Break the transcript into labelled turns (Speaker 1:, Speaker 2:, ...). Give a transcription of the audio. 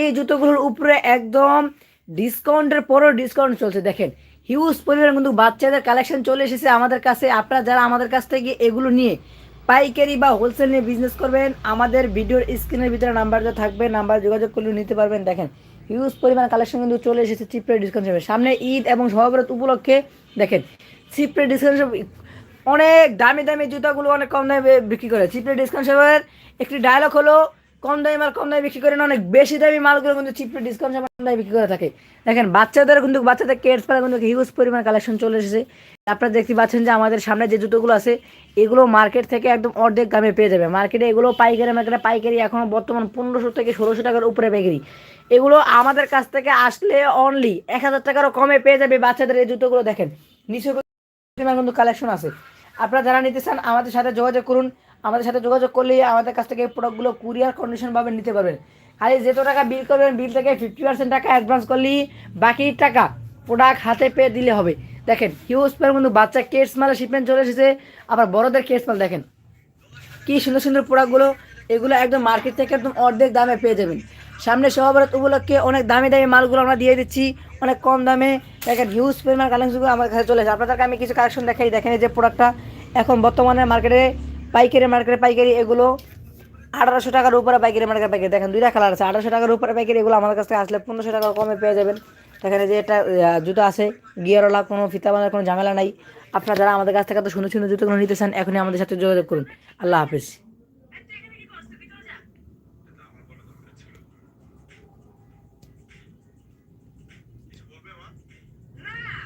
Speaker 1: এই জুতোগুলোর উপরে একদম ডিসকাউন্টের পরও ডিসকাউন্ট চলছে, দেখেন। হিউজ পরিমাণ কিন্তু বাচ্চাদের কালেকশন চলে এসেছে আমাদের কাছে। আপনারা যারা আমাদের কাছ থেকে এগুলো নিয়ে পাইকারি বা হোলসেল নিয়ে বিজনেস করবেন, আমাদের ভিডিওর স্ক্রিনের ভিতরে নাম্বার দেওয়া থাকবে নাম্বার যোগাযোগ করলে নিতে পারবেন। দেখেন হিউজ পরিমাণ কালেকশন কিন্তু চলে এসেছে চিপরে ডিসকাউন্ট হিসেবে। সামনে ঈদ এবং সহবরত উপলক্ষে, দেখেন চিপরে ডিসকাউন্ট অনেক দামি দামি জুতাগুলো অনেক কম দামে বিক্রি করে। চিপরে ডিসকাউন্ট সেভার একটি ডায়লগ হলো কম দামি মাল, কম দামে বিক্রি করে না, অনেক বেশি দামি মালগুলো কিন্তু চিপরে ডিসকাউন্ট কম দামে বিক্রি করে থাকে। দেখেন, বাচ্চাদের কিন্তু, বাচ্চাদের কেটস পালা কিন্তু হিউজ পরিমাণ কালেকশন চলে এসেছে। আপনারা দেখতে পাচ্ছেন যে আমাদের সামনে যে জুতোগুলো আছে, এগুলো মার্কেট থেকে একদম অর্ধেক দামে পেয়ে যাবে। মার্কেটে এগুলো পাইকারি মার্কেটে পাইকারি এখন বর্তমান পনেরোশো থেকে ষোলোশো টাকার উপরে পাইকারি। এগুলো আমাদের কাছ থেকে আসলে অনলি এক হাজার টাকারও কমে পেয়ে যাবে বাচ্চাদের এই জুতোগুলো, দেখেন। নিচে কিন্তু কালেকশন আছে। আপনারা যারা নিতে চান, আমাদের সাথে যোগাযোগ করুন। আমাদের সাথে যোগাযোগ করলেই আমাদের কাছ থেকে প্রোডাক্টগুলো কুরিয়ার কন্ডিশনভাবে নিতে পারবেন। খালি যেত টাকা বিল করবেন বিল থেকে ফিফটি পার্সেন্ট টাকা অ্যাডভান্স করলেই বাকি টাকা প্রোডাক্ট হাতে পেয়ে দিলে হবে। দেখেন হিউজ পরিমাণ কিন্তু বাচ্চা কেটস মালে শিপমেন্ট চলে এসেছে, আবার বড়দের কেটস মাল দেখেন। কি সুন্দর সুন্দর প্রোডাক্টগুলো এগুলো একদম মার্কেট থেকে একদম অর্ধেক দামে পেয়ে যাবেন। সামনে সহভারত উপলক্ষে অনেক দামি দামি মালগুলো আমরা দিয়ে দিচ্ছি, অনেক কম দামে। দেখেন হিউজ পরিমাণ কালেকশনগুলো আমার কাছে চলে এসেছে। আপনাদেরকে আমি কিছু কালেকশন দেখাই, দেখেন যে প্রোডাক্টটা এখন বর্তমানে মার্কেটে পাইকারি মার্কেটে পাইকারি এগুলো আঠারোশো টাকার উপরে পাইকারি মার্কেট পাইকারি। দেখেন দুইটা কালার আছে, আঠারোশো টাকার উপরে পাইকারি এগুলো আমার কাছ থেকে আসলে পনেরোশো টাকা কমে পেয়ে যাবেন। দেখেন যে এটা জুতো আছে, গিয়ারওয়ালা, কোনো ফিতা বানার কোনো ঝামেলা নাই। আপনারা যারা আমাদের কাছ থেকে এত সুন্দর সুন্দর জুতোগুলো নিতে চান, এখনই আমাদের সাথে যোগাযোগ করুন। আল্লাহ হাফিজ।